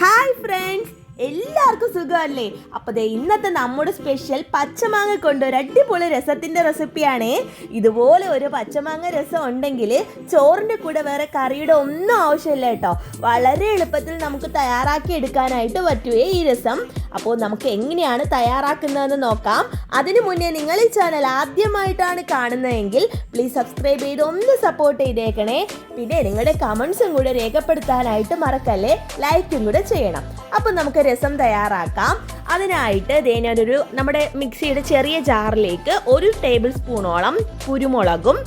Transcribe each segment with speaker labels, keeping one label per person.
Speaker 1: Hi friends എല്ലാവർക്കും സുഖമല്ലേ? അപ്പോൾ ദേ ഇന്നത്തെ നമ്മുടെ സ്പെഷ്യൽ പച്ചമാങ്ങ കൊണ്ട് ഒരു അടിപൊളി രസത്തിന്റെ റെസിപ്പിയാണ് ഇതുപോലെ ഒരു പച്ചമാങ്ങ രസം ഉണ്ടെങ്കിൽ ചോറിന്റെ കൂടെ വേറെ കറിയുടെ ഒന്നും ആവശ്യമില്ല കേട്ടോ. വളരെ എളുപ്പത്തിൽ നമുക്ക് തയ്യാറാക്കി എടുക്കാനായിട്ട് പറ്റുവേ ഈ രസം. അപ്പോൾ നമുക്ക് എങ്ങനെയാണ് തയ്യാറാക്കുന്നതെന്ന് നോക്കാം. അതിനു മുന്നേ നിങ്ങൾ ഈ ചാനൽ ആദ്യമായിട്ടാണ് കാണുന്നതെങ്കിൽ പ്ലീസ് സബ്സ്ക്രൈബ് ചെയ്ത് ഒന്ന് സപ്പോർട്ട് ചെയ്തേക്കണേ. പിന്നെ നിങ്ങളുടെ കമൻസും കൂടെ രേഖപ്പെടുത്താനായിട്ട് മറക്കല്ലേ? ലൈക്കും കൂടെ ചെയ്യണം. അപ്പോൾ നമുക്ക് രസം തയ്യാറാക്കാം. അതിനായിട്ട് ഞാനൊരു നമ്മുടെ മിക്സിയുടെ ചെറിയ ജാറിലേക്ക് ഒരു ടേബിൾ സ്പൂണോളം കുരുമുളകും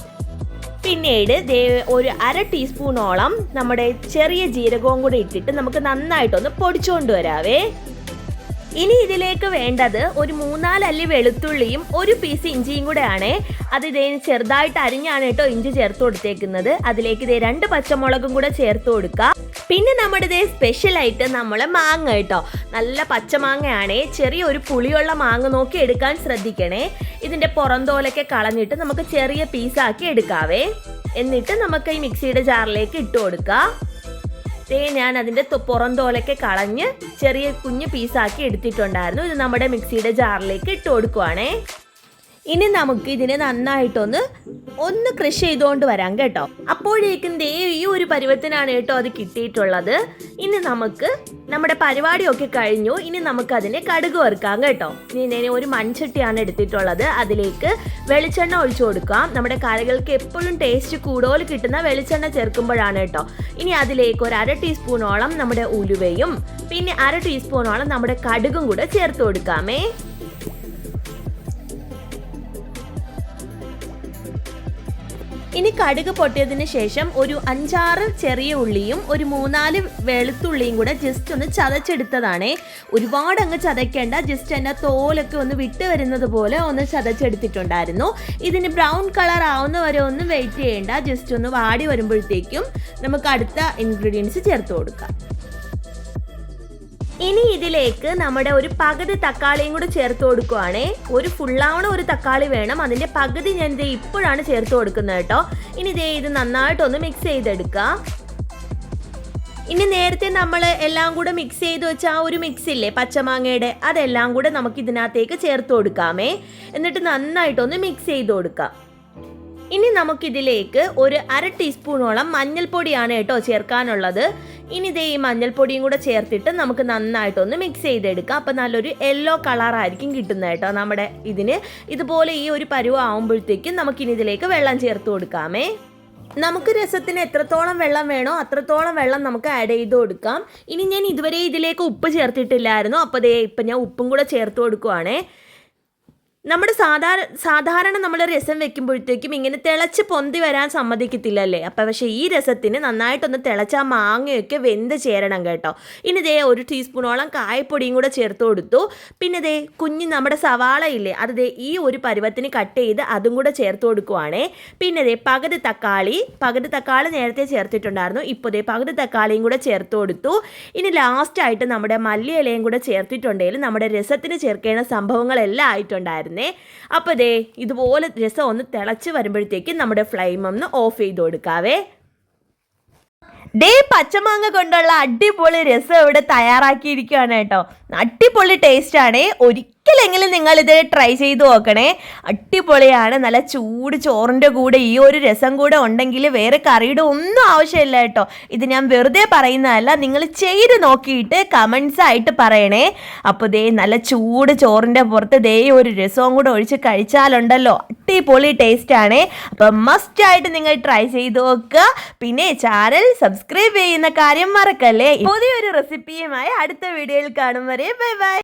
Speaker 1: പിന്നീട് ഒരു അര ടീസ്പൂണോളം നമ്മുടെ ചെറിയ ജീരകവും കൂടെ ഇട്ടിട്ട് നമുക്ക് നന്നായിട്ടൊന്ന് പൊടിച്ചുകൊണ്ട് വരാവേ. ഇനി ഇതിലേക്ക് വേണ്ടത് ഒരു മൂന്നാലല്ലി വെളുത്തുള്ളിയും ഒരു പീസ് ഇഞ്ചിയും കൂടെയാണ്. അത് ഇതേ ചെറുതായിട്ട് അരിഞ്ഞാണ് കേട്ടോ ഇഞ്ചി ചേർത്ത് കൊടുത്തേക്കുന്നത്. അതിലേക്ക് ഇതേ രണ്ട് പച്ചമുളകും കൂടെ ചേർത്ത് കൊടുക്കുക. പിന്നെ നമ്മുടെ ഇതേ സ്പെഷ്യലായിട്ട് നമ്മളെ മാങ്ങ കേട്ടോ. നല്ല പച്ചമാങ്ങയാണ്. ചെറിയൊരു പുളിയുള്ള മാങ്ങ നോക്കി എടുക്കാൻ ശ്രദ്ധിക്കണേ. ഇതിന്റെ പുറന്തോലൊക്കെ കളഞ്ഞിട്ട് നമുക്ക് ചെറിയ പീസാക്കി എടുക്കാവേ. എന്നിട്ട് നമുക്ക് ഈ മിക്സിയുടെ ജാറിലേക്ക് ഇട്ട് കൊടുക്കാം. ദേ ഞാൻ അതിന്റെ പുറന്തോലൊക്കെ കളഞ്ഞ് ചെറിയ കുഞ്ഞു പീസാക്കി എടുത്തിട്ടുണ്ടായിരുന്നു. ഇത് നമ്മുടെ മിക്സിയുടെ ജാറിലേക്ക് ഇട്ട് കൊടുക്കുവാണേ. ഇനി നമുക്ക് ഇതിനെ നന്നായിട്ടൊന്ന് ഒന്ന് കൃഷി ചെയ്തുകൊണ്ട് വരാം കേട്ടോ. അപ്പോഴേക്കും ദേ ഈ ഒരു പരുവത്തിനാണ് കേട്ടോ അത് കിട്ടിയിട്ടുള്ളത്. ഇനി നമുക്ക് നമ്മുടെ പരിപാടിയൊക്കെ കഴിഞ്ഞു. ഇനി നമുക്ക് അതിനെ കടുക് വറുക്കാം കേട്ടോ. ഇനി ഞാൻ ഒരു മൺചട്ടിയാണ് എടുത്തിട്ടുള്ളത്. അതിലേക്ക് വെളിച്ചെണ്ണ ഒഴിച്ചു കൊടുക്കാം. നമ്മുടെ കറികൾക്ക് എപ്പോഴും ടേസ്റ്റ് കൂടുതൽ കിട്ടുന്ന വെളിച്ചെണ്ണ ചേർക്കുമ്പോഴാണ് കേട്ടോ. ഇനി അതിലേക്ക് ഒരു അര ടീസ്പൂണോളം നമ്മുടെ ഉലുവയും പിന്നെ അര ടീസ്പൂണോളം നമ്മുടെ കടുകും കൂടെ ചേർത്ത് കൊടുക്കാമേ. ഇനി കടുക് പൊട്ടിയതിന് ശേഷം ഒരു അഞ്ചാറ് ചെറിയ ഉള്ളിയും ഒരു മൂന്നാൽ വെളുത്തുള്ളിയും കൂടെ ജസ്റ്റ് ഒന്ന് ചതച്ചെടുത്തതാണേ. ഒരുപാട് അങ്ങ് ചതയ്ക്കേണ്ട ജസ്റ്റ് എന്റെ തോലൊക്കെ ഒന്ന് വിട്ട് വരുന്നത് പോലെ ഒന്ന് ചതച്ചെടുത്തിട്ടുണ്ടായിരുന്നു. ഇതിന് ബ്രൗൺ കളർ ആവുന്ന വരെ ഒന്നും വെയിറ്റ് ചെയ്യേണ്ട ജസ്റ്റ് ഒന്ന് വാടി വരുമ്പോഴത്തേക്കും നമുക്ക് അടുത്ത ഇൻഗ്രീഡിയൻസ് ചേർത്ത് കൊടുക്കാം. ഇനി ഇതിലേക്ക് നമ്മുടെ ഒരു പകുതി തക്കാളിയും കൂടി ചേർത്ത് കൊടുക്കുവാണേ. ഒരു ഫുള്ളാവണ ഒരു തക്കാളി വേണം. അതിന്റെ പകുതി ഞാൻ ഇത് ഇപ്പോഴാണ് ചേർത്ത് കൊടുക്കുന്നത് കേട്ടോ. ഇനി ഇതേ ഇത് നന്നായിട്ടൊന്ന് മിക്സ് ചെയ്തെടുക്കുക ഇനി നേരത്തെ നമ്മൾ എല്ലാം കൂടെ മിക്സ് ചെയ്ത് വെച്ച ആ ഒരു മിക്സ് ഇല്ലേ പച്ചമാങ്ങയുടെ അതെല്ലാം കൂടെ നമുക്ക് ഇതിനകത്തേക്ക് ചേർത്ത് കൊടുക്കാമേ. എന്നിട്ട് നന്നായിട്ടൊന്ന് മിക്സ് ചെയ്ത് കൊടുക്കാം. ഇനി നമുക്കിതിലേക്ക് ഒരു അര ടീസ്പൂണോളം മഞ്ഞൾപ്പൊടിയാണ് കേട്ടോ ചേർക്കാനുള്ളത്. ഇനി ഇതേ ഈ മഞ്ഞൾപ്പൊടിയും കൂടെ ചേർത്തിട്ട് നമുക്ക് നന്നായിട്ടൊന്ന് മിക്സ് ചെയ്തെടുക്കാം. അപ്പം നല്ലൊരു യെല്ലോ കളറായിരിക്കും കിട്ടുന്നത് കേട്ടോ നമ്മുടെ ഇതിന്. ഇതുപോലെ ഈ ഒരു പരുവം ആകുമ്പോഴത്തേക്കും നമുക്കിനി ഇതിലേക്ക് വെള്ളം ചേർത്ത് കൊടുക്കാമേ. നമുക്ക് രസത്തിന് എത്രത്തോളം വെള്ളം വേണോ അത്രത്തോളം വെള്ളം നമുക്ക് ആഡ് ചെയ്ത് കൊടുക്കാം. ഇനി ഞാൻ ഇതുവരെ ഇതിലേക്ക് ഉപ്പ് ചേർത്തിട്ടില്ലായിരുന്നു. അപ്പോൾ ദേ ഇപ്പം ഞാൻ ഉപ്പും കൂടെ ചേർത്ത് കൊടുക്കുവാണേ. നമ്മുടെ സാധാരണ സാധാരണ നമ്മൾ രസം വെക്കുമ്പോഴത്തേക്കും ഇങ്ങനെ തിളച്ച് പൊന്തി വരാൻ സമ്മതിക്കത്തില്ല അല്ലേ അപ്പം പക്ഷേ ഈ രസത്തിന് നന്നായിട്ടൊന്ന് തിളച്ച ആ മാങ്ങയൊക്കെ വെന്ത് ചേരണം കേട്ടോ. ഇനി ദേ ഒരു ടീസ്പൂണോളം കായപ്പൊടിയും കൂടെ ചേർത്ത് കൊടുത്തു. പിന്നെ ദേ കുഞ്ഞ് നമ്മുടെ സവാള ഇല്ലേ അത് ദേ ഈ ഒരു പരുവത്തിന് കട്ട് ചെയ്ത് അതും കൂടെ ചേർത്ത് കൊടുക്കുവാണേ. പിന്നെ ദേ പകുതി തക്കാളി പകുതി തക്കാളി നേരത്തെ ചേർത്തിട്ടുണ്ടായിരുന്നു. ഇപ്പോൾ ദേ പകുതി തക്കാളിയും കൂടെ ചേർത്ത് കൊടുത്തു. ഇനി ലാസ്റ്റായിട്ട് നമ്മുടെ മല്ലി ഇലയും കൂടെ ചേർത്തിട്ടുണ്ടെങ്കിൽ നമ്മുടെ രസത്തിന് ചേർക്കേണ്ട സംഭവങ്ങളെല്ലാം ആയിട്ടുണ്ടായിരുന്നു. ആയിരുന്നേ അപ്പോൾ ദേ ഇതുപോലെ രസം ഒന്ന് തിളച്ച് വരുമ്പോഴത്തേക്കും നമ്മുടെ ഫ്ലെയിം ഒന്ന് ഓഫ് ചെയ്ത് കൊടുക്കാവേ. ഡേ പച്ചമാങ്ങ കൊണ്ടുള്ള അടിപൊളി രസം ഇവിടെ തയ്യാറാക്കിയിരിക്കുകയാണ് കേട്ടോ. അടിപൊളി ടേസ്റ്റ് ആണ്. ഒരിക്കലെങ്കിലും നിങ്ങൾ ഇത് ട്രൈ ചെയ്ത് നോക്കണേ. അടിപൊളിയാണ്. നല്ല ചൂട് ചോറിന്റെ കൂടെ ഈ ഒരു രസം കൂടെ ഉണ്ടെങ്കിൽ വേറെ കറിയുടെ ഒന്നും ആവശ്യമില്ല കേട്ടോ. ഇത് ഞാൻ വെറുതെ പറയുന്നതല്ല. നിങ്ങൾ ചെയ്ത് നോക്കിയിട്ട് കമൻസ് ആയിട്ട് പറയണേ. അപ്പോൾ ദേ നല്ല ചൂട് ചോറിന്റെ പുറത്ത് ദേ ഒരു രസവും കൂടെ ഒഴിച്ച് കഴിച്ചാലുണ്ടല്ലോ. അടിപൊളി ടേസ്റ്റ് ആണ്. അപ്പം മസ്റ്റ് ആയിട്ട് നിങ്ങൾ ട്രൈ ചെയ്ത് നോക്കുക. പിന്നെ ചാനൽ സബ്സ്ക്രൈബ് ചെയ്യുന്ന കാര്യം മറക്കല്ലേ. പുതിയൊരു റെസിപ്പിയുമായി അടുത്ത വീഡിയോയിൽ കാണും വരെ. Bye bye